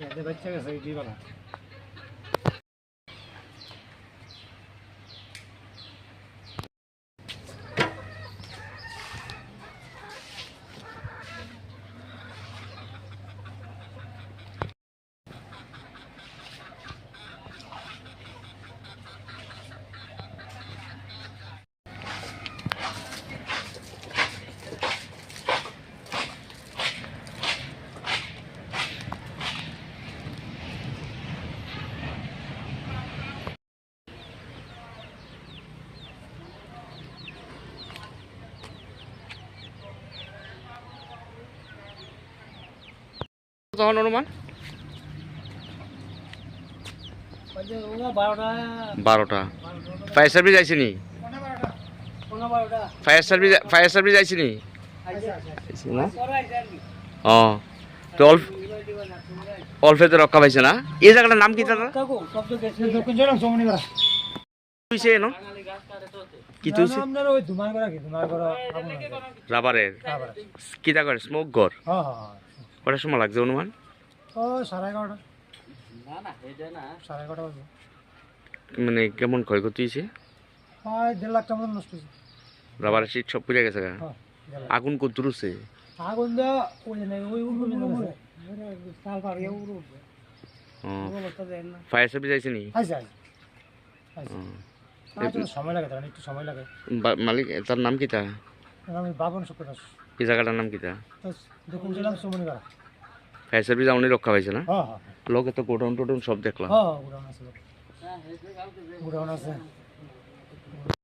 এদের বাচ্চা গেছে এই দিবালা তখন অনুমান? বারোটা। ফায়ার সার্ভিস আইসিনি ফায়ার সার্ভিস ফায়ার সার্ভিস আইসিনি না। ও তো অল্প অল্পেতে রক্ষা পাইছে না? এই জায়গাটার নাম কি দাদা? ন কি তুইছে? আপনার ওই ধুমার করা কি? ধুমার করা রাবারের। তারপরে কিটা করে? স্মোক ঘর? হ্যাঁ হ্যাঁ হ্যাঁ। কটার সময় লাগছে অনুমান? ও সাড়ে এগারোটা। সাড়ে এগারোটা বাজে। মানে কেমন ক্ষয়ক্ষতি হয়েছে? হয় দেড় লাখ টাকা নষ্ট হয়েছে। সিট সব পুড়ে গেছে। হ্যাঁ দেড় লাখ। আগুন কত রুছে আগুন ওই ওই না সাল পার না। ফায়ার সার্ভিস আইসিনি সময় লাগে তার একটু সময় লাগে। মালিক তার নাম কি তা? বাবন এই জায়গাটার নাম দক্ষিণ সমনি ফায়ার সার্ভিস আমনি রক্ষা পাইছে না? হ্যাঁ হ্যাঁ। লোকে তো গোডাউন টোডাউন সব দেখলাম। হ্যাঁ গুডাউন আছে গোডাউন আছে।